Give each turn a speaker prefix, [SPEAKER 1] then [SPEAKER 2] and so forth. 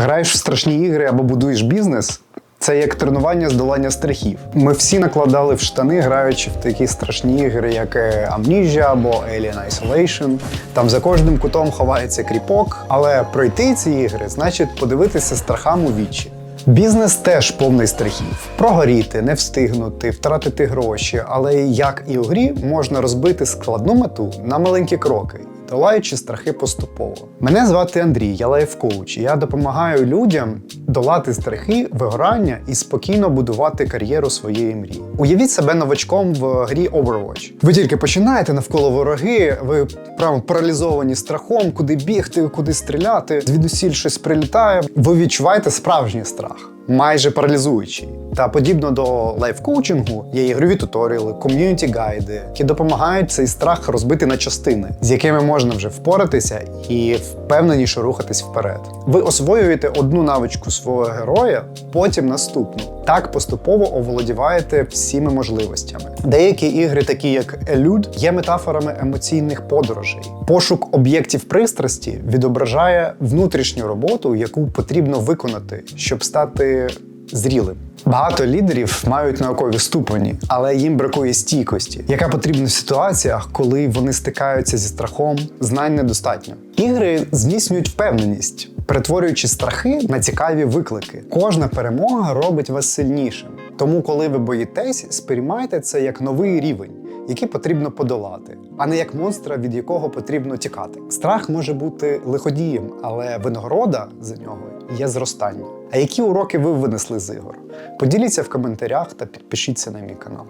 [SPEAKER 1] Граєш в страшні ігри або будуєш бізнес. Це як тренування здолання страхів. Ми всі накладали в штани, граючи в такі страшні ігри, як е, Amnesia або Alien Isolation. Там за кожним кутом ховається кріпок, але пройти ці ігри значить подивитися страхам у вічі. Бізнес теж повний страхів: прогоріти, не встигнути, втратити гроші. Але як і у грі можна розбити складну мету на маленькі кроки, долаючи страхи поступово. Мене звати Андрій, я лайф-коуч. і Я допомагаю людям долати страхи, вигорання і спокійно будувати кар'єру своєї мрії. Уявіть себе новачком в грі Overwatch. Ви тільки починаєте навколо вороги, ви прямо паралізовані страхом, куди бігти, куди стріляти. Звідусіль щось прилітає. Ви відчуваєте справжній страх. Майже паралізуючий. Та подібно до лайф-коучингу є ігрові туторіали, ком'юніті гайди, які допомагають цей страх розбити на частини, з якими можна вже впоратися і впевненіше рухатись вперед. Ви освоюєте одну навичку свого героя, потім наступну. Так поступово оволодіваєте всіми можливостями. Деякі ігри, такі як Елюд, є метафорами емоційних подорожей. Пошук об'єктів пристрасті відображає внутрішню роботу, яку потрібно виконати, щоб стати зрілим. Багато лідерів мають наукові ступені, але їм бракує стійкості, яка потрібна в ситуаціях, коли вони стикаються зі страхом, знань недостатньо. Ігри зміцнюють впевненість, перетворюючи страхи на цікаві виклики. Кожна перемога робить вас сильнішим. Тому, коли ви боїтесь, сприймайте це як новий рівень, який потрібно подолати, а не як монстра, від якого потрібно тікати. Страх може бути лиходієм, але винагорода за нього є зростання. А які уроки ви винесли з ігор? Поділіться в коментарях та підпишіться на мій канал.